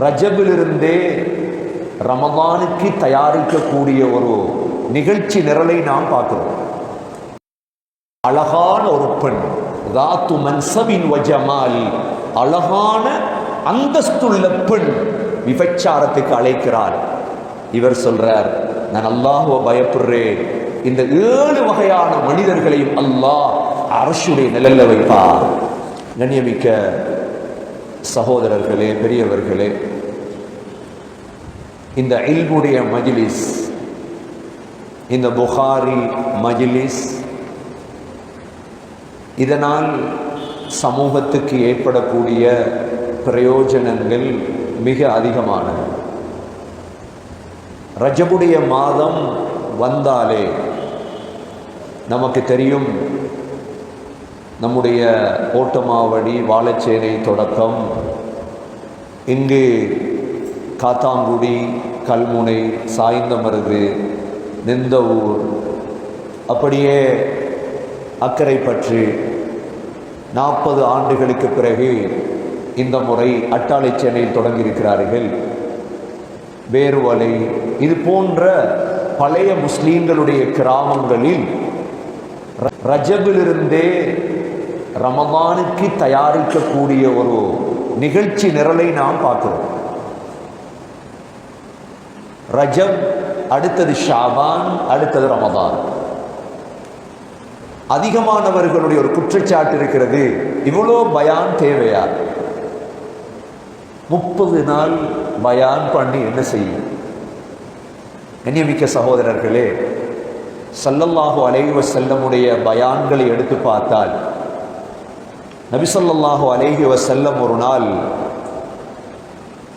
ரஜபிலிருந்தே ரமதானுக்கு தயாரிக்கக்கூடிய ஒரு நிகழ்ச்சி நிரலை நாம் பார்க்கிறோம். அழகான ஒரு பெண் தாத்து மன்சவின் வஜமால் அழகான அந்தஸ்துள்ள பெண் விபச்சாரத்துக்கு அழைக்கிறார் இவர் சொல்றார் நான் அல்லாஹுவ பயப்படுறேன். இந்த ஏழு வகையான மனிதர்களையும் அல்லாஹ் அரசுடைய நிழல்ல வைப்பார். கண்ணியமிக்க சகோதரர்களே பெரியவர்களே இந்த இல்முடைய மஜிலிஸ் இந்த புகாரி மஜிலிஸ் இதனால் சமூகத்துக்கு ஏற்படக்கூடிய பிரயோஜனங்கள் மிக அதிகமானது. ரஜபுடைய மாதம் வந்தாலே நமக்கு தெரியும் நம்முடைய ஓட்டமாவடி வாழைச்சேனை தொடக்கம். இங்கு காத்தாங்குடி கல்முனை சாய்ந்தமருது நிந்தவூர் அப்படியே அக்கரைப்பற்று நாற்பது ஆண்டுகளுக்கு பிறகு இந்த முறை அட்டாளைச்சேனையில் தொடங்கியிருக்கிறார்கள். வேறுவலை இது போன்ற பழைய முஸ்லீம்களுடைய கிராமங்களில் ர- ரஜபிலிருந்தே ரமதானுக்கு தயாரிக்கக்கூடிய ஒரு நிகழ்ச்சி நிரலை நாம் பார்க்கிறோம். ரஜப் அடுத்தது ஷாபான் அடுத்தது ரமதான். அதிகமானவர்களுடைய ஒரு குற்றச்சாட்டு இருக்கிறது இவ்வளோ பயான் தேவையா? முப்பது நாள் பயான் பண்ணி என்ன செய்யும்? கண்ணியமிக்க சகோதரர்களே சல்லல்லாஹு அலைவ செல்லமுடைய பயான்களை எடுத்து பார்த்தால் நபிசல்லாஹு அலேஹி வசல்லம் ஒரு நாள்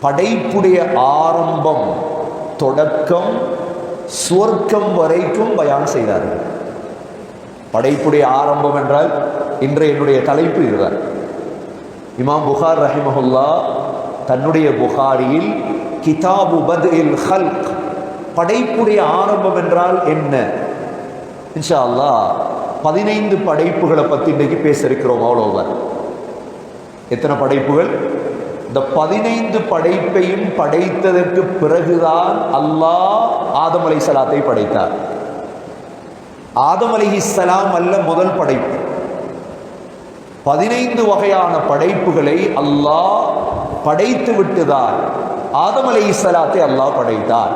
படைப்புடைய ஆரம்பம் தொடக்கம் சுவர்க்கம் வரைக்கும் பயான் செய்தார்கள். படைப்புடைய ஆரம்பம் என்றால் இன்றைய என்னுடைய தலைப்பு இதுதான். இமாம் புகார் ரஹிமஹுல்லா தன்னுடைய புகாரியில் கிதாபு பத் இல் ஹல்க் படைப்புடைய ஆரம்பம் என்றால் என்ன? இன்ஷா அல்லாஹ் பதினைந்து படைப்புகளை பற்றி இன்றைக்கு பேச இருக்கிறோம் அவ்வளோதான் எத்தனை படைப்புகள்? இந்த பதினைந்து படைப்பையும் படைத்ததற்கு பிறகுதான் அல்லாஹ் ஆதம் அலைஹிஸ்ஸலாத்தை படைத்தார். ஆதம் சலாம் அல்ல முதல் படைப்பு. பதினைந்து வகையான படைப்புகளை அல்லாஹ் படைத்து விட்டுதான் ஆதம் சலாத்தை அல்லாஹ் படைத்தார்.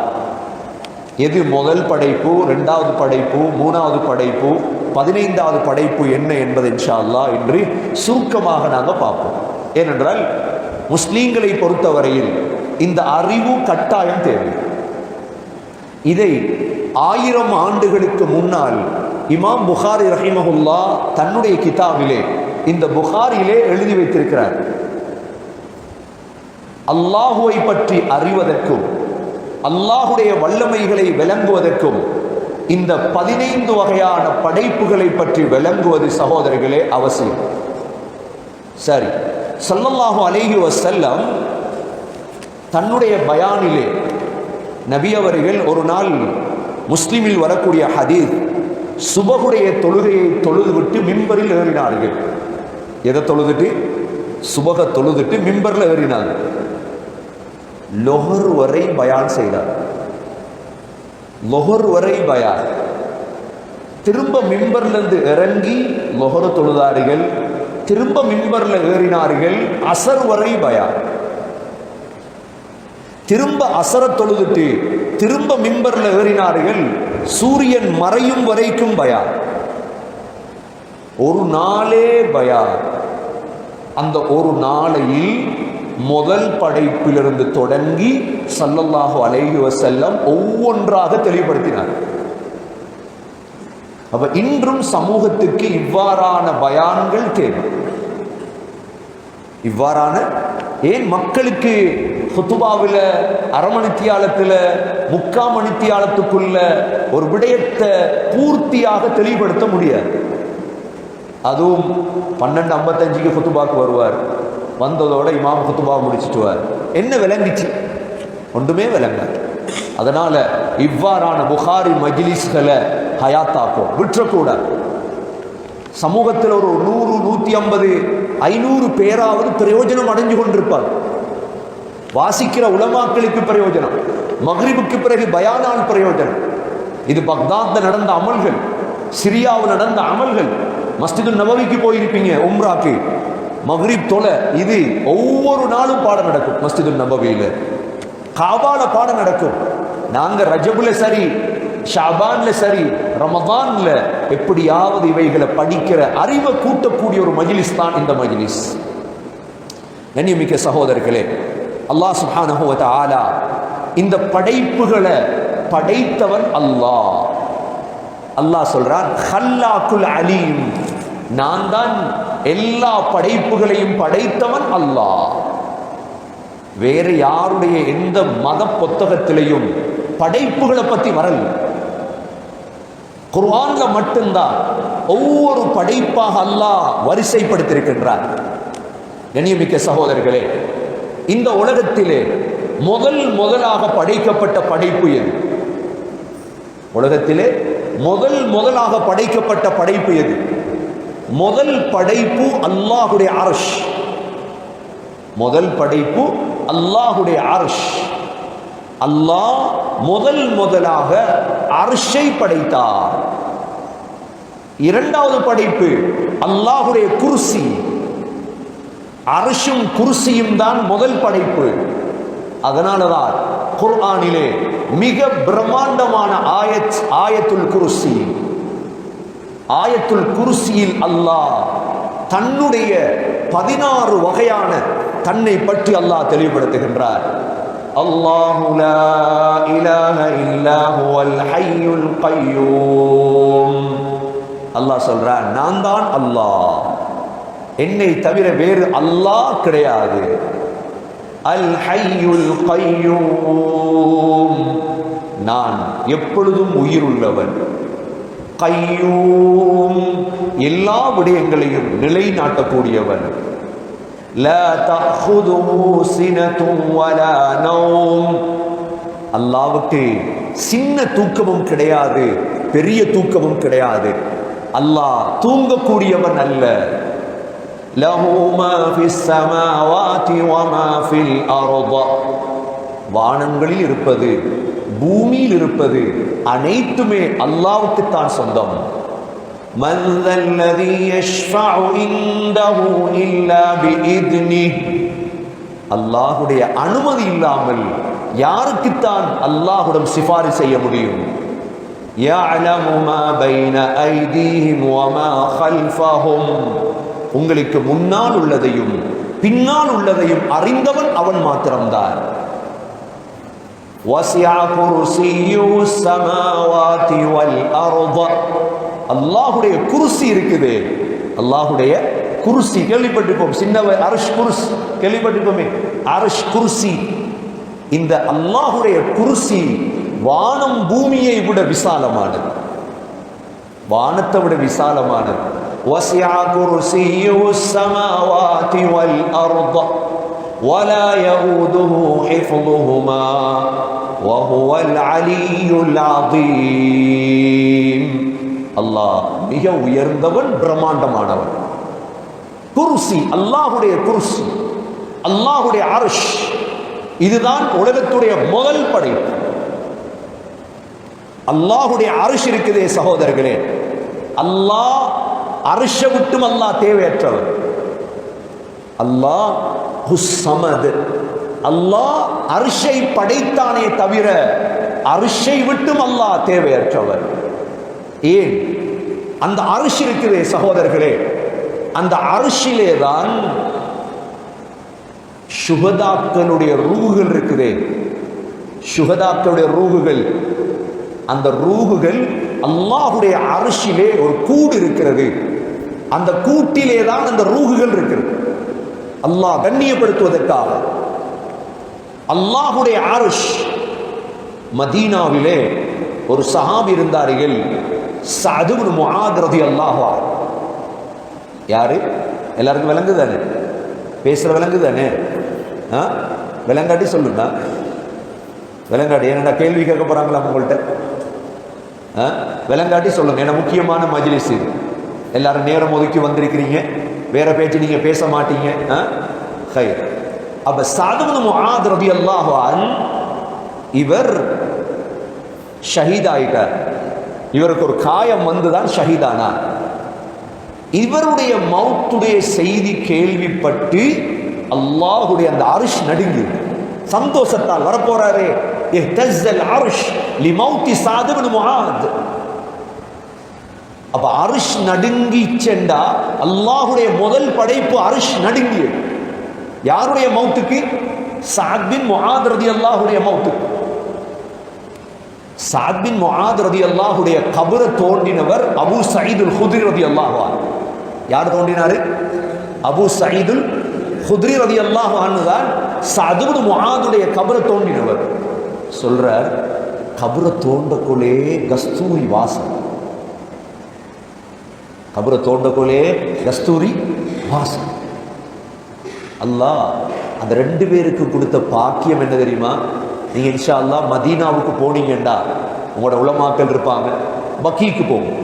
எது முதல் படைப்பு ரெண்டாவது படைப்பு மூணாவது படைப்பு பதினைந்தாவது படைப்பு என்ன என்பதை இன்ஷா அல்லாஹ் இன்று சுருக்கமாக நாங்கள் பார்ப்போம். ஏனென்றால் முஸ்லீம்களை பொறுத்தவரையில் இந்த அறிவு கட்டாயம் தேவை. இதை ஆயிரம் ஆண்டுகளுக்கு முன்னால் இமாம் புகாரி ரஹிமஹுல்லா தன்னுடைய கிதாபிலே இந்த புகாரிலே எழுதி வைத்திருக்கிறார். அல்லாஹுவை பற்றி அறிவதற்கும் அல்லாஹுடைய வல்லமைகளை விளங்குவதற்கும் இந்த பதினைந்து வகையான படைப்புகளை பற்றி விளங்குவது சகோதரர்களே அவசியம். சரி சல்லல்லாஹு அலேஹி வசல்லம் தன்னுடைய பயானிலே நபி அவர்கள் ஒரு நாள் முஸ்லிமில் வரக்கூடிய ஹதீர் சுபகுடைய தொழுகையை தொழுதுவிட்டு மிம்பரில் ஏறினார்கள். எதை தொழுதுட்டு? சுபக தொழுதுட்டு மிம்பரில் ஏறினார்கள். லொஹர் வரை பயான் செய்தார். லொஹர் வரை பயான். திரும்ப மிம்பர்லேருந்து இறங்கி லொஹர் தொழுதார்கள். திரும்ப மிம்பர்ல ஏறினார்கள். அசர் வரை பயான். திரும்ப அசர தொழுதுட்டு திரும்ப மிம்பர்ல ஏறினார்கள். சூரியன் மறையும் வரைக்கும் பயான். ஒரு நாளே பயா அந்த ஒரு நாளையில் முதல் படைப்பிலிருந்து தொடங்கி சல்லல்லாஹு அலைஹி வசல்லம் ஒவ்வொன்றாக தெளிவுபடுத்தினார். அப்ப இன்றும் சமூகத்துக்கு இவ்வாறான பயான்கள் தேவை. இவ்வாறான ஏன் மக்களுக்கு ஹுத்துபாவில் அரமணித்தியாலத்தில் முக்காமணித்தியாலத்துக்குள்ள ஒரு விடயத்தை பூர்த்தியாக தெளிவுபடுத்த முடியாது. அதுவும் பன்னெண்டு ஐம்பத்தஞ்சுக்கு ஹுத்துபாக்கு வருவார். வந்ததோட இமாம் ஹுத்துபா முடிச்சிட்டுவார் என்ன விளங்கிச்சு? ஒன்றுமே விளங்காது அதனால இவ்வாறான புகாரி மஜ்லிஸ்களை ஹயாத்தாக்கும் விற்றக்கூடாது சமூகத்தில் ஒரு நூறு நூற்றி ஐம்பது ஐநூறு பேராவது பிரயோஜனம் அடைஞ்சு கொண்டிருப்பார். வாசிக்கிற உலமாக்களுக்கு பிரயோஜனம். மகிழ்வுக்கு பிறகு பயானால் பிரயோஜனம். இது பக்தாத்ல நடந்த அமல்கள். சிரியாவில் நடந்த அமல்கள். மஸ்ஜிது நபவிக்கு போயிருப்பீங்க உம்ராக்கு. மஹ்ரீப் தொலை இது ஒவ்வொரு நாளும் பாடம் நடக்கும் மஸ்ஜிது நபவியில். காபால பாடம் நடக்கும். நாங்க ரஜபுல சரி ஷாபான்ல சரி ரமதான்ல எப்படியாவது இவைகளை படிக்கிற அறிவை கூட்டக்கூடிய ஒரு மஜிலிஸ் தான் இந்த மஜிலிஸ். கண்ணியமிக்க சகோதரர்களே அல்லாஹ் சுப்ஹானஹு ஆலா இந்த படைப்புகளை படைத்தவன் அல்லாஹ். அல்லாஹ் சொல்றான் ஹல்லாக்குல் அலீம். நான் தான் எல்லா படைப்புகளையும் படைத்தவன் அல்லாஹ். வேற யாருடைய எந்த மத புத்தகத்திலையும் படைப்புகளை பத்தி வரல. குர்ஆன்ல மட்டும்தான் ஒவ்வொரு படைப்பாக அல்லாஹ் வரிசைப்படுத்தியிருக்கின்றார். கண்ணியமிக்க சகோதரர்களே இந்த உலகத்திலே முதல் முதலாக படைக்கப்பட்ட படைப்பு எது? உலகத்திலே முதல் முதலாக படைக்கப்பட்ட படைப்பு எது? முதல் படைப்பு அல்லாஹுடைய அரஷ். முதல் படைப்பு அல்லாஹுடைய அரஷ். அல்லாஹ் முதல் முதலாக அரிஷை படைத்தார். இரண்டாவது படைப்பு அல்லாஹுடைய குருசி. அரசும் குருசியும் தான் முதல் படைப்பு. அதனாலதான் குர்ஆனிலே மிக பிரம்மாண்டமான ஆயத் ஆயத்துல் குருசி. ஆயத்துல் குருசியில் அல்லாஹ் தன்னுடைய பதினாறு வகையான தன்னை பற்றி அல்லாஹ் தெளிவுபடுத்துகின்றார். அல்லாஹு லா இலாஹ இல்லா ஹுவல் ஹய்யுல் கய்யூம் அல்லாஹ் சொல்றான் நான் தான் அல்லாஹ். என்னை தவிர வேறு அல்லாஹ் கிடையாது. அல் ஹையுல் கய்யூம் நான் எப்பொழுதும் உயிருள்ளவன். கையூம். எல்லா விடயங்களையும் நிலைநாட்டக்கூடியவன். அல்லாவுக்கு சின்ன தூக்கமும் கிடையாது பெரிய தூக்கமும் கிடையாது. அல்லாஹ் தூங்கக்கூடியவன் அல்ல. வானங்களில் இருப்பது பூமியில் இருப்பது அனைத்துமே அல்லாவுக்கு தான் சொந்தம் அல்லாஹுடைய அனுமதி இல்லாமல் யாருக்குத்தான் அல்லாஹுடம் சிபாரி செய்ய முடியும்? உங்களுக்கு முன்னால் உள்ளதையும் பின்னால் உள்ளதையும் அறிந்தவன் அவன் மாத்திரம்தான். وسع كرسيه السماوات والأرض அல்லாஹுடைய குருசி இருக்குது அல்லாஹுடைய குருசி கேள்விப்பட்டிருப்போம் சின்னவ அரஷ் குருஸ் கேள்விப்பட்டிருப்போமே அரஷ் குருசி இந்த அல்லாஹுடைய குருசி வானம் பூமியை விட விசாலமானது வானத்தை விட விசாலமானது وسع كرسيه السماوات والأرض ولا يؤوده حفظهما وهو العلي العظيم அல்லாஹ் மிக உயர்ந்தவன் பிரம்மாண்டமானவன் குருசி அல்லாஹுடைய குருசி அல்லாஹுடைய அருஷ் இதுதான் உலகத்துடைய முதல் படைப்பு அல்லாஹுடைய அரிஷ் இருக்குதே சகோதரர்களே அல்லாஹ் அரிஷ விட்டும் அல்லாஹ் தேவையற்றவர் அல்லாஹ் சமது அல்லாஹ் அரிஷை படைத்தானே தவிர அரிஷை விட்டும் அல்லாஹ் தேவையற்றவர். ஏன்? அந்த அரிசி இருக்குதே சகோதரர்களே. அந்த அரிசிலே தான் சுகதாக்களுடைய ரூகுகள் இருக்குதே. சுகதாக்களுடைய ரூகுகள். அந்த ரூகுகள் அல்லாஹுடைய அரிசிலே ஒரு கூடு இருக்கிறது. அந்த கூட்டிலே தான் அந்த ரூகுகள் இருக்கிறது அல்லாஹ் கண்ணியப்படுத்துவதற்காக. அல்லாஹுடைய ஆருஷ் மதீனாவிலே ஒரு சஹாப் இருந்தார்கள் சதுபுன் முஆத்ரதி அல்லாஹா யாரு? எல்லாருக்கும் விளங்கு தானே? பேசுகிற விலங்கு தானே? ஆ? விலங்காட்டி சொல்லுங்க விலங்காட்டி என்னடா கேள்வி கேட்க போகிறாங்களா உங்கள்கிட்ட ஆ? விலங்காட்டி சொல்லுங்கள் ஏன்னா முக்கியமான மஜ்லிஸ் இது? எல்லாரும் நேரம் ஒதுக்கி வந்திருக்கிறீங்க. வேற பேச்சு நீங்க பேச மாட்டீங்க ஆ? ஹைர். அப்ப சாதுபு முஹாத் ரபி அன் இவர் ஷஹீதாயிட்டார். இவருக்கு ஒரு காயம் வந்துதான் ஷஹீதானார் இவருடைய மௌத்துடைய செய்தி கேள்விப்பட்டு அல்லாஹுடைய அந்த அரிஷ் நடுங்கு சந்தோஷத்தால் வரப்போறாரே. இஹ்தஸ்ஸல் அர்ஷ் லி மௌத்தி இப்னு முஆத். அப்ப அரிஷ் நடுங்கி சென்றா அல்லாஹுடைய முதல் படைப்பு அரிஷ் நடுங்கியது. யாருடைய மௌத்துக்கு சாத்பின் பின் அல்லாஹுடைய மௌத்துக்கு சாத்பின் பின் அல்லாஹுடைய ரலியல்லாஹுடைய கபரை தோண்டினவர் அபு சயீதுல் ஹுதிரி ரதி அல்லாஹுவார் யார் தோண்டினாரு அபு சயீதுல் ஹுதிரி ரதி அன்ஹு தான் சாத் பின் கபரை தோண்டினவர் சொல்றார் கபரை தோண்டக்குள்ளே கஸ்தூரி வாசம். கபரை தோண்டக்குள்ளே கஸ்தூரி வாசம். அல்லாஹ் அந்த ரெண்டு பேருக்கு கொடுத்த பாக்கியம் என்ன தெரியுமா? நீங்கள் இன்ஷா அல்லாஹ் மதீனாவுக்கு போனீங்கண்டா உங்களோட உளமாக்கல் இருப்பாங்க பக்கீக்கு போகும்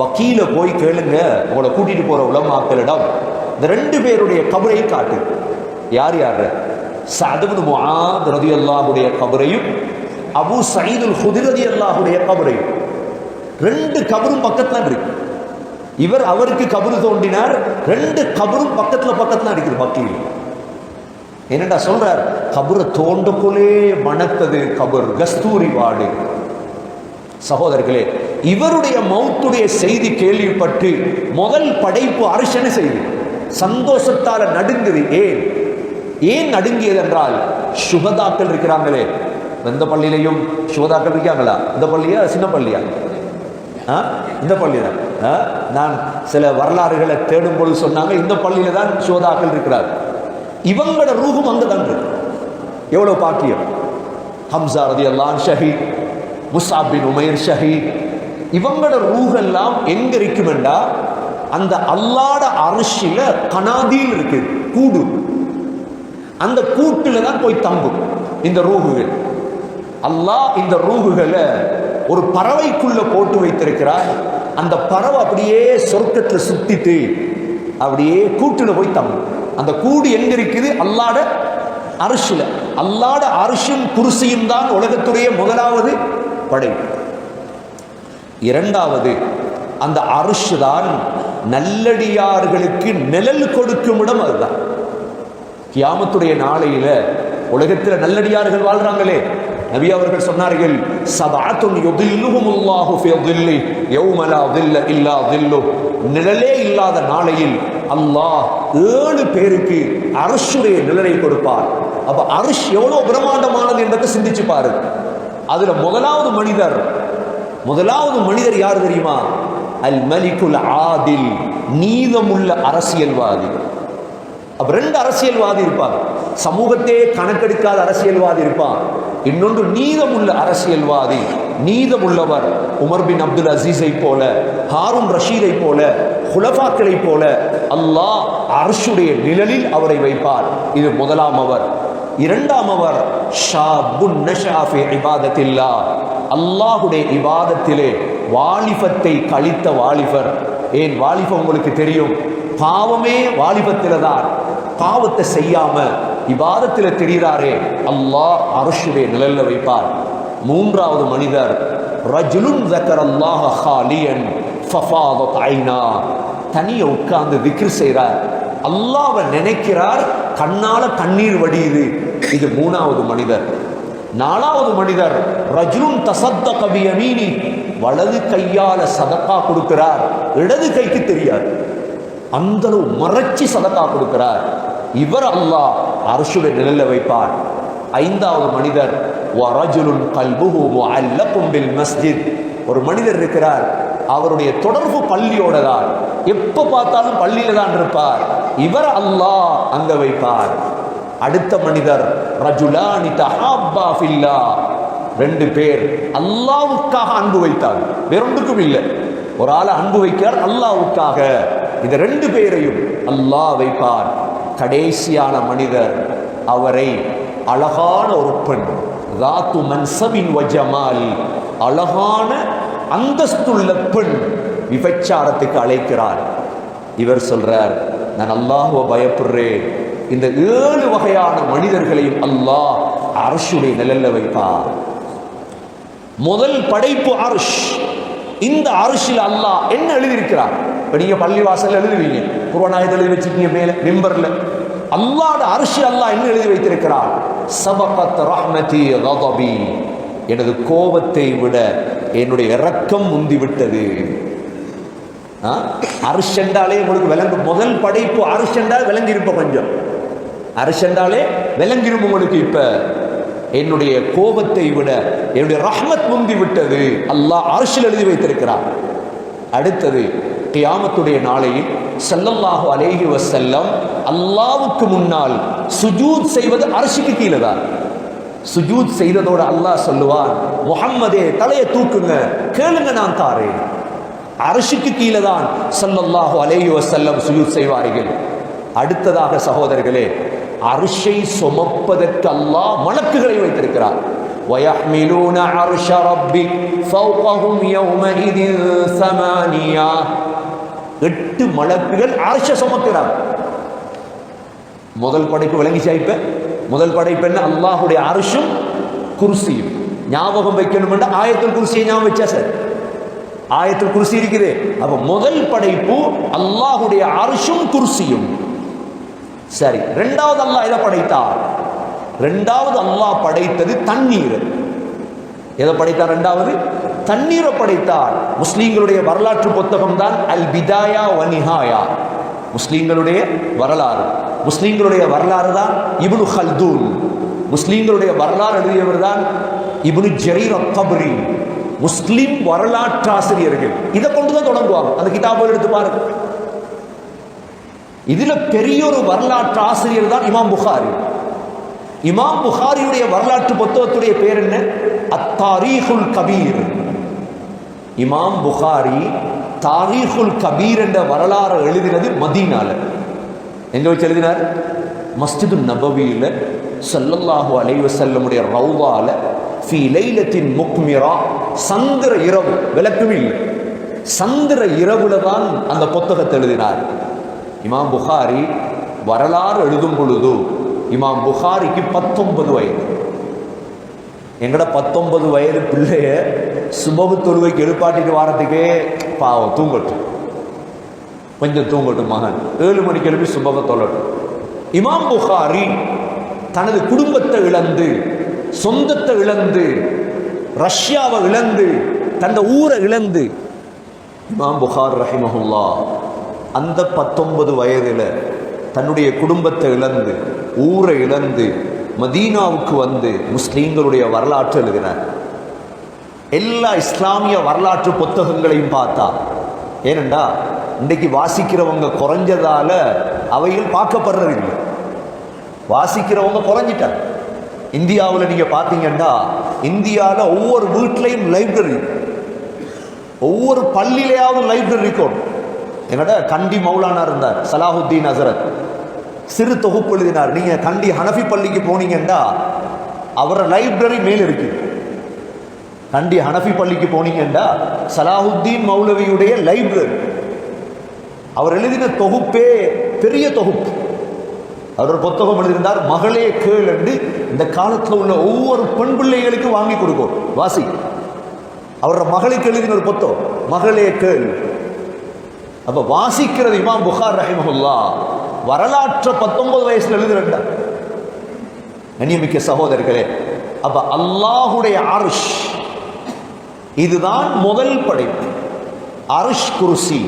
பக்கீல போய் கேளுங்க உங்களை கூட்டிட்டு போற உளமாக்கலிடம் இந்த ரெண்டு பேருடைய கபரை காட்டு. யார் யார்? சதுபு ரதி அல்லாஹுடைய கபரையும் அபு சயீதுல் ஹுதிரதி அல்லாஹுடைய கபரையும். ரெண்டு கபரும் பக்கத்துல இருக்கு. இவர் அவருக்கு கபரு தோண்டினார் ரெண்டு கபரும் பக்கத்துல பக்கத்துல இருக்குது பக்கியில் என்னடா சொல்றார்? கபரை தோண்டக்குள்ளே மணத்தது கபர் கஸ்தூரி வாடு. சகோதரர்களே இவருடைய மௌத்துடைய செய்தி கேள்விப்பட்டு முதல் படைப்பு அரசன செய்தி சந்தோஷத்தால நடுங்குது ஏன்? ஏன் நடுங்கியது என்றால் சுகதாக்கள் இருக்கிறாங்களே. எந்த பள்ளியிலையும் சுகதாக்கள் இருக்காங்களா? இந்த பள்ளியா? சின்ன பள்ளியா? ஆ? இந்த பள்ளி தான் நான் சில வரலாறுகளை தேடும் பொழுது சொன்னாங்க இந்த பள்ளியில தான் சோதாக்கள் இருக்கிறார். இவங்களோட ரூபம் அங்கே தான் இருக்கு. எவ்வளவு பாக்கியம்? ஹம்சா ரதி அல்லான் ஷஹீத் முசாபின் பின் உமைர் ஷஹீத். இவங்களோட ரூஹெல்லாம் எங்க இருக்குமெண்டா? அந்த அல்லாட அரிசியில கனாதியில் இருக்கு கூடு. அந்த கூட்டுல தான் போய் தங்கும் இந்த ரூகுகள் அல்லாஹ் இந்த ரூகுகளை ஒரு பறவைக்குள்ள போட்டு வைத்திருக்கிறார். அந்த பறவை அப்படியே சொர்க்கத்தில் சுத்திட்டு அப்படியே கூட்டுல போய் தங்கும். அந்த கூடு எங்க இருக்குது? அல்லாட அரிசில. அல்லாட அரிசியும் குருசியும் தான் உலகத்துடைய முதலாவது படை. இரண்டாவது அந்த அரிசு தான் நல்லடியார்களுக்கு நிழல் கொடுக்கும் இடம் அதுதான். கியாமத்துடைய நாளையில உலகத்தில் நல்லடியார்கள் வாழ்றாங்களே. நபி அவர்கள் சொன்னார்கள் சபாத்தும் யுதில்லுஹுமுல்லாஹு ஃபி தில்லி யௌமலா தில்ல இல்லா தில்லு. நிழலே இல்லாத நாளையில் அல்லாஹ் ஏழு பேருக்கு அரசுடைய நிழலை கொடுப்பார். அப்ப அரிஷ் எவ்வளவு பிரம்மாண்டமானது என்பதை சிந்திச்சு பாரு. அதுல முதலாவது மனிதர் முதலாவது மனிதர் யார் தெரியுமா? அல் மலிகுல் ஆதில் நீதமுள்ள அரசியல்வாதி. அப்ப ரெண்டு அரசியல்வாதி இருப்பார் சமூகத்தையே கணக்கெடுக்காத அரசியல்வாதி இருப்பான். இன்னொன்று நீதமுள்ள அரசியல்வாதி நீதமுள்ளவர் உமர் பின் அப்துல் அசீஸை போல ஹாரூன் ரஷீதை போல ஹுலஃபாக்களை போல அல்லாஹ் அரசுடைய நிழலில் அவரை வைப்பார். இது முதலாம் அவர். இரண்டாம் அவர் இபாதத்தில்லா. அல்லாஹுடைய இபாதத்திலே வாலிபத்தை கழித்த வாலிபர். ஏன் வாலிபம் உங்களுக்கு தெரியும்? பாவமே வாலிபத்தில் தான். பாவத்தை செய்யாமல் இபாதத்தில் தெரிகிறாரே அல்லாஹ் அரசுடைய நிழல்ல வைப்பார். மூன்றாவது மனிதர் ரஜுலுன் ஜக்கர் அல்லாஹ் ஹாலியன் ஃபஃபாதத் ஐனா. தனிய உட்கார்ந்து விக்ரி செய்கிறார் அல்லாவை நினைக்கிறார் கண்ணால கண்ணீர் வடியுது. இது மூணாவது மனிதர். நாலாவது மனிதர் ரஜுலுன் தசத்த கபியமீனி வலது கையால சதக்கா கொடுக்கிறார். இடது கைக்கு தெரியாது. அந்த மறைச்சி சதக்கா கொடுக்கிறார். இவர் அல்லாஹ் அரசுடைய நிழல வைப்பார். ஐந்தாவது மனிதர் வரஜுலுன் கல்புஹு முஅல்லகும் பில் மஸ்ஜித். ஒரு மனிதர் இருக்கிறார். அவருடைய தொடர்பு பள்ளியோட தான். எப்ப பார்த்தாலும் பள்ளியில தான் இருப்பார். இவர் அல்லாஹ் அங்க வைப்பார். அடுத்த மனிதர் ரஜுலானி தஹாப்பா ஃபில்லா. ரெண்டு பேர் அல்லாவுக்காக அன்பு வைத்தார் வேறொன்றுக்கும் இல்லை. ஒரு ஆளை அன்பு வைக்கிறார் அல்லாவுக்காக இந்த ரெண்டு பேரையும் அல்லாஹ் வைப்பார். கடைசியான மனிதர் அவரை அழகான ஒரு பெண் ராத்து மன்சபின் வஜமால் அழகான அந்தஸ்துள்ள பெண் விபச்சாரத்துக்கு அழைக்கிறார். இவர் சொல்றார் நான் அல்லாஹுவ பயப்படுறேன். இந்த ஏழு வகையான மனிதர்களையும் அல்லாஹ் அரசுடைய நிழல்ல வைப்பார். முதல் படைப்பு அரசு. இந்த அரிசியில் அல்லாஹ் என்ன எழுதியிருக்கிறார்? இப்போ நீங்கள் பள்ளிவாசல் எழுதுவீங்க. குருவநாயகத்தில் எழுதி வச்சிருக்கீங்க மேலே மெம்பரில். அல்லாட அரிசி அல்லாஹ் என்ன எழுதி வைத்திருக்கிறார்? சபகத் ரஹ்மதி ரதபி. எனது கோபத்தை விட என்னுடைய இரக்கம் முந்திவிட்டது அரிசென்றாலே உங்களுக்கு விளங்கு முதல் படைப்பு அரிசென்றால் விளங்கியிருப்ப கொஞ்சம். அரிசென்றாலே விளங்கிரும் உங்களுக்கு இப்போ. என்னுடைய கோபத்தை விட என்னுடைய ரஹ்மத் முந்தி விட்டது. அல்லாஹ் அரசில் எழுதி வைத்திருக்கிறார். அடுத்தது கியாமத்துடைய நாளையில் செல்லல்லாஹு அலேஹி வசல்லம் அல்லாவுக்கு முன்னால் சுஜூத் செய்வது அரசுக்கு கீழே தான் சுஜூத் செய்ததோடு அல்லாஹ் சொல்லுவான் முஹம்மதே தலையை தூக்குங்க கேளுங்க நான் தாரேன். அரசுக்கு கீழே தான் சல்லல்லாஹு அலேஹி வசல்லம் சுஜூத் செய்வார்கள். அடுத்ததாக சகோதரர்களே அரிசை சுமப்பதற்கு அல்லாஹ் மலக்குகளை வைத்திருக்கிறார் ويحملون عرش ربك فوقهم يومئذ ثمانية எட்டு மலக்குகள் அரச சுமக்கிறார் முதல் படைப்பு விளங்கிச்சா இப்ப முதல் படைப்பு என்ன அல்லாஹுடைய அரசும் குர்சியும் ஞாபகம் வைக்கணும் என்று ஆயத்தில் குர்சியை ஞாபகம் வச்சா சார் ஆயத்தில் குர்சி இருக்குது அப்ப முதல் படைப்பு அல்லாஹுடைய அரசும் குர்சியும் சரி ரெண்டாவது அல்லாஹ் எதை படைத்தார்? ரெண்டாவது அல்லாஹ் படைத்தது தண்ணீர். எதை படைத்தார் ரெண்டாவது? தண்ணீரை படைத்தார். முஸ்லீம்களுடைய வரலாற்று புத்தகம் தான் அல் பிதாயா வனிஹாயா முஸ்லீம்களுடைய வரலாறு. முஸ்லீம்களுடைய வரலாறு தான் இபுனு ஹல்தூன். முஸ்லீம்களுடைய வரலாறு எழுதியவர் தான் இபுனு ஜரீர் அக்கபரி வரலாற்று வரலாற்றாசிரியர்கள். இதை கொண்டு தான் தொடங்குவாங்க. அந்த கிதாபுகள் எடுத்து பாருங்க. இதுல பெரிய ஒரு வரலாற்று ஆசிரியர் தான் இமாம் புகாரி. இமாம் புகாரியுடைய வரலாற்று புத்தகத்துடைய பேர் என்ன? அத்தாரீஹுல் கபீர். இமாம் புகாரி தாரீஹுல் கபீர் என்ற வரலாறு எழுதினது மதீனால. எங்க வச்சு எழுதினார்? மஸ்ஜிது நபவியில சல்லல்லாஹு அலைஹி செல்லமுடைய ரவுவால ஃபி லைலத்தின் முக்மிரா சந்திர இரவு. விளக்கமே சந்திர இரவுல தான் அந்த புத்தகத்தை எழுதினார். இமாம் புகாரி வரலாறு எழுதும் பொழுது இமாம் புகாரிக்கு பத்தொன்பது வயது எங்கட பத்தொன்பது வயது பிள்ளைய சுபகு தொழுவைக்கு எழுப்பாட்டிட்டு வாரத்துக்கே பாவம் தூங்கட்டும் கொஞ்சம் தூங்கட்டும் மகன் ஏழு மணிக்கு எழுப்பி சுபக தொழட்டும் இமாம் புகாரி தனது குடும்பத்தை இழந்து சொந்தத்தை இழந்து ரஷ்யாவை இழந்து தந்த ஊரை இழந்து இமாம் புகார் ரஹிமஹுல்லா அந்த பத்தொன்பது வயதில் தன்னுடைய குடும்பத்தை இழந்து ஊரை இழந்து மதீனாவுக்கு வந்து முஸ்லீம்களுடைய வரலாற்று எழுதினார். எல்லா இஸ்லாமிய வரலாற்று புத்தகங்களையும் பார்த்தா. ஏனண்டா இன்றைக்கு வாசிக்கிறவங்க குறைஞ்சதால அவையில் பார்க்கப்படுறதில்லை. வாசிக்கிறவங்க குறைஞ்சிட்டாங்க. இந்தியாவில் நீங்கள் பார்த்தீங்கன்னா இந்தியாவில் ஒவ்வொரு வீட்லேயும் லைப்ரரி. ஒவ்வொரு பள்ளியிலேயாவது லைப்ரரி இருக்கும் என்னடா கண்டி மௌலானா இருந்தார் சலாஹுத்தீன் அசரத் சிறு தொகுப்பு எழுதினார். நீங்க கண்டி ஹனஃபி பள்ளிக்கு போனீங்கன்னா அவர லைப்ரரி மேல் இருக்கு. கண்டி ஹனஃபி பள்ளிக்கு போனீங்கன்னா சலாஹுத்தீன் மௌலவியுடைய லைப்ரரி. அவர் எழுதின தொகுப்பே பெரிய தொகுப்பு. அவர் ஒரு புத்தகம் எழுதியிருந்தார் மகளே கேள் என்று. இந்த காலத்தில் உள்ள ஒவ்வொரு பெண் பிள்ளைகளுக்கும் வாங்கி கொடுக்கும். வாசி. அவரோட மகளுக்கு எழுதின ஒரு புத்தகம் மகளே கேள். அப்ப வாசிக்கிறது இமாம் புகார் ரஹிமஹுல்லா வரலாற்று பத்தொன்பது வயசுல எழுதுறா கண்ணியமிக்க சகோதரர்களே அப்ப அல்லாஹுடைய அருஷ் இதுதான் முதல் படைப்பு அருஷ் குருசி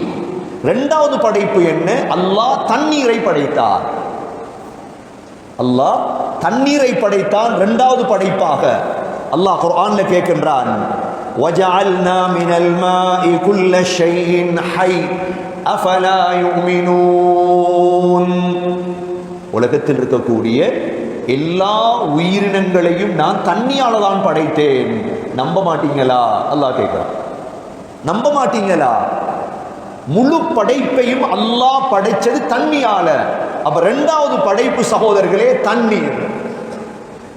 இரண்டாவது படைப்பு என்ன அல்லாஹ் தண்ணீரை படைத்தார் அல்லாஹ் தண்ணீரை படைத்தான் இரண்டாவது படைப்பாக அல்லாஹ் குர்ஆன்ல கேட்கின்றான் وجعلنا من الماء كل شيء حي அஃபலா உலகத்தில் இருக்கக்கூடிய எல்லா உயிரினங்களையும் நான் தண்ணியால தான் படைத்தேன். நம்ப மாட்டீங்களா? அல்லாஹ் கேட்குறான். நம்ப மாட்டீங்களா? முழு படைப்பையும் அல்லாஹ் படைச்சது தண்ணியால. அப்ப ரெண்டாவது படைப்பு சகோதரர்களே தண்ணீர்.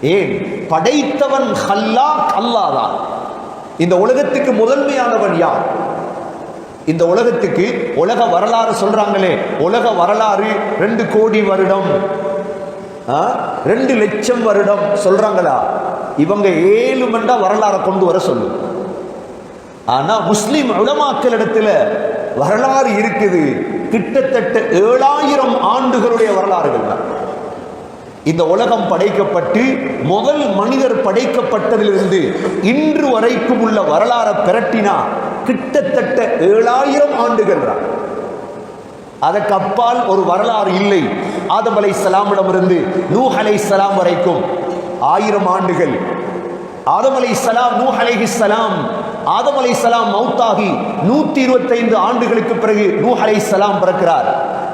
ஏன்? படைத்தவன் ஹல்லாக் அல்லாதான் இந்த உலகத்துக்கு முதன்மையானவன் யார்? இந்த உலகத்துக்கு உலக வரலாறு சொல்றாங்களே. உலக வரலாறு ரெண்டு கோடி வருடம். ஆ? ரெண்டு லட்சம் வருடம் சொல்றாங்களா? இவங்க ஏழு மண்டா வரலாறை கொண்டு வர சொல்லு. ஆனா முஸ்லிம் உலமாக்களிடத்துல வரலாறு இருக்குது. கிட்டத்தட்ட ஏழாயிரம் ஆண்டுகளுடைய வரலாறுகள் தான். இந்த உலகம் படைக்கப்பட்டு முதல் மனிதர் படைக்கப்பட்டதிலிருந்து இன்று வரைக்கும் உள்ள வரலாறை பிரட்டினா கிட்டத்தட்ட ஏழாயிரம் ஆண்டுகள் தான் அதற்கு அப்பால் ஒரு வரலாறு இல்லை. ஆதம் அலை இருந்து நூ அலை சலாம் வரைக்கும் ஆயிரம் ஆண்டுகள். ஆதம் அலை சலாம் நூ அலைஹி சலாம் ஆதம் அலை சலாம் மௌத்தாகி நூத்தி இருபத்தைந்து ஆண்டுகளுக்கு பிறகு நூ அலை சலாம் பிறக்கிறார்.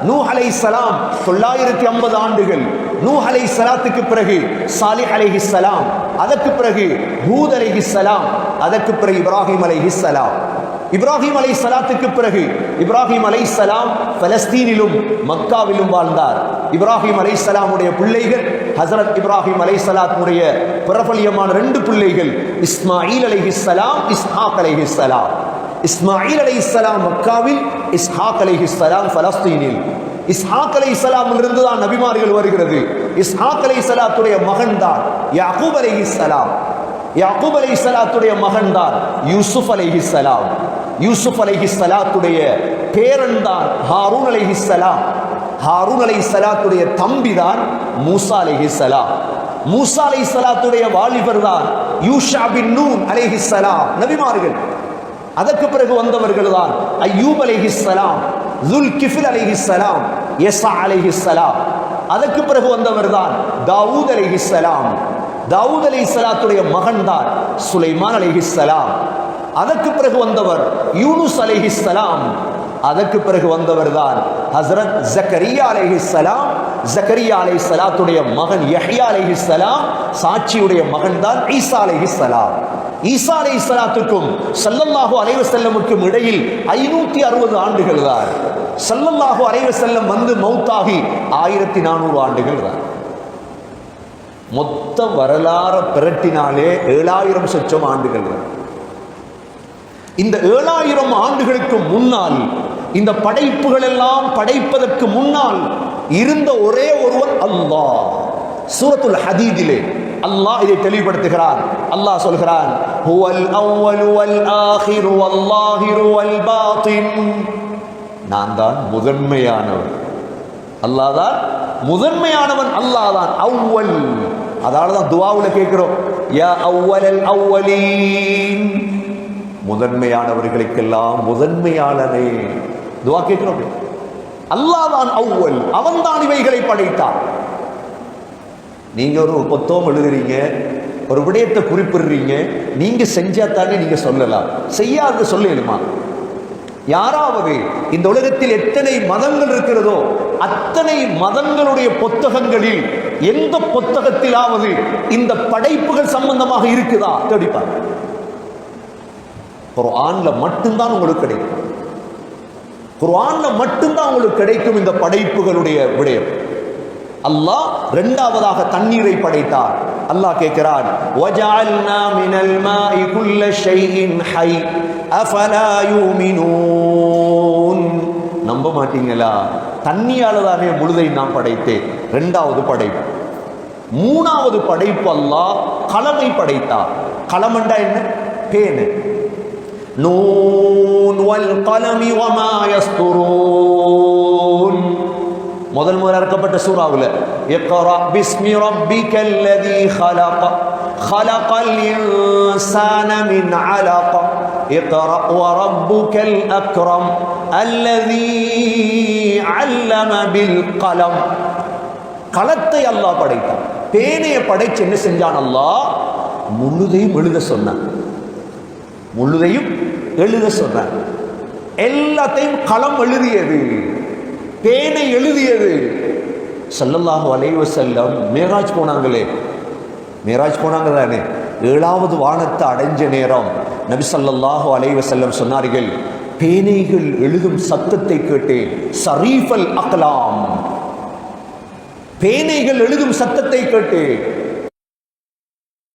நூ அலை சலாம் தொள்ளாயிரத்தி ஐம்பது ஆண்டுகள். நூ அலை சலாத்துக்கு பிறகு சாலிஹ் அலைஹி சலாம் அதற்கு பிறகு பூத் அலைஹி சலாம் அதற்கு பிறகு இப்ராஹிம் அலைஹி சலாம் இப்ராஹிம் அலை சலாத்துக்கு பிறகு இப்ராஹிம் அலை சலாம் பலஸ்தீனிலும் மக்காவிலும் வாழ்ந்தார். இப்ராஹிம் அலை சலாமுடைய பிள்ளைகள் ஹசரத் இப்ராஹிம் அலை சலாத்துடைய பிரபலியமான ரெண்டு பிள்ளைகள் இஸ்மாயில் அலை சலாம் இஸ்ஹாக் அலை சலாம். இஸ்மாயில் அலை சலாம் மக்காவில் இஸ்ஹாக் அலை சலாம் பலஸ்தீனில். இஸ்ஹாக் அலை இருந்து தான் நபிமார்கள் வருகிறது. இஸ்ஹாக் அலை சலாத்துடைய மகன் தான் யாக்கூப் அலை சலாம். யாக்கூப் அலை சலாத்துடைய மகன் தான் யூசுப் அலைஹி சலாம் யூசுப் அலைஹி சலாத்துடைய பேரன் தான் ஹாரூன் அலைஹி சலாம் ஹாரூன் அலை சலாத்துடைய தம்பி தான் மூசா அலைஹி சலாம் மூசா அலை சலாத்துடைய வாலிபர் தான் யூஷா பின் நூன் அலைஹி சலாம் நபிமார்கள். அதற்கு பிறகு வந்தவர்கள் தான் ஐயூப் அலைஹி சலாம் ஜுல் கிஃபில் அலைஹி சலாம் எஸ்ஸா அலைஹி சலாம் அதற்கு பிறகு வந்தவர் தான் தாவூத் அலைஹி சலாம் தாவூத் அலை சலாத்துடைய மகன் தான் சுலைமான் அலைஹி சலாம் அதற்கு பிறகு வந்தவர் யூனுஸ் அலைஹி சலாம் அதற்கு பிறகு வந்தவர் தான் ஹசரத் ஜக்கரியா அலைஹி சலாம் ஜக்கரியா அலை சலாத்துடைய மகன் யஹ்யா அலைஹி சலாம் சாட்சியுடைய மகன் தான் ஈசா அலைஹி சலாம் ஈசா அலை சலாத்துக்கும் சல்லல்லாஹு அலைவ செல்லமுக்கும் இடையில் ஐநூத்தி அறுபது ஆண்டுகள் தான். சல்லல்லாஹு அலைவ செல்லம் வந்து மௌத்தாகி ஆயிரத்தி நானூறு ஆண்டுகள் தான். மொத்த வரலாறை பிரட்டினாலே ஏழாயிரம் சொச்சம் ஆண்டுகள். இந்த ஏழாயிரம் ஆண்டுகளுக்கு முன்னால் இந்த படைப்புகள் எல்லாம் படைப்பதற்கு முன்னால் இருந்த ஒரே ஒருவர் அல்லாஹ். சூரத்துல் ஹதீதிலே அல்லாஹ் இதை தெளிவுபடுத்துகிறார். அல்லாஹ் சொல்கிறான் நான் தான் முதன்மையானவர் அல்லாஹ் தான் முதன்மையானவன் அல்லாஹ் தான் அவ்வல். அதனால தான் துவாவுல கேட்கிறோம். யா அவ்வலல் அவ்வலீன். முதன்மையானவர்களுக்கெல்லாம் முதன்மையாளனே துவா கேட்கிறோம் அல்லாஹ் தான் அவ்வல். அவன் தான் இவைகளை படைத்தான். நீங்க ஒரு புத்தகம் எழுதுறீங்க ஒரு விடயத்தை குறிப்பிடுறீங்க நீங்க செஞ்சா தானே நீங்க சொல்லலாம். செய்யாத சொல்லலுமா யாராவது இந்த உலகத்தில் எத்தனை மதங்கள் இருக்கிறதோ அத்தனை மதங்களுடைய புத்தகங்களில் எந்த புத்தகத்திலாவது இந்த படைப்புகள் சம்பந்தமாக இருக்குதா? தேடிப்பார் குர்ஆன்ல மட்டும்தான் உங்களுக்கு கிடைக்கும். குர்ஆன்ல மட்டும்தான் உங்களுக்கு கிடைக்கும் இந்த படைப்புகளுடைய விடயம். அல்லாஹ் இரண்டாவதாக தண்ணீரை படைத்தார். அல்லாஹ் கேட்கிறான் وَجَعَلْنَا مِنَ الْمَاءِ كُلَّ شَيْءٍ حَيٍّ أَفَلَا يُؤْمِنُونَ நம்ப மாட்டீங்களா தண்ணியால தானே முழுதை நான் படைத்தேன் இரண்டாவது படைப்பு மூணாவது படைப்பு அல்லாஹ் கலமை படைத்தார் கலமண்டா என்ன பேனு நூன் வல் கலமி வமா யஸ்துரூன் முதல் முதல் இறக்கப்பட்ட சூறாவில் இக்ரா பிஸ்மி ரப்பிக்கல் லதி خلق خلق الإنسان من علق اقرأ وربك الأكرم الذي علم بالقلم களத்தை அல்லாஹ் படைத்தான் பேனையை படைச்சு என்ன செஞ்சான் அல்லாஹ் முழுதையும் எழுத சொன்னான் முழுதையும் எழுத சொன்னான் எல்லாத்தையும் களம் எழுதியது பேனை எழுதியது சல்லல்லாஹு அலைஹி வஸல்லம் மேராஜ் போனாங்களே மேராஜ் போனாங்க தானே ஏழாவது வானத்தை அடைஞ்ச நேரம் நபிசல்லாஹு ஸல்லல்லாஹு அலைஹி சொன்னார்கள் பேனைகள் எழுதும் சத்தத்தை கேட்டேன். சரீஃபல் அக்லாம். பேனைகள் எழுதும் சத்தத்தை கேட்டு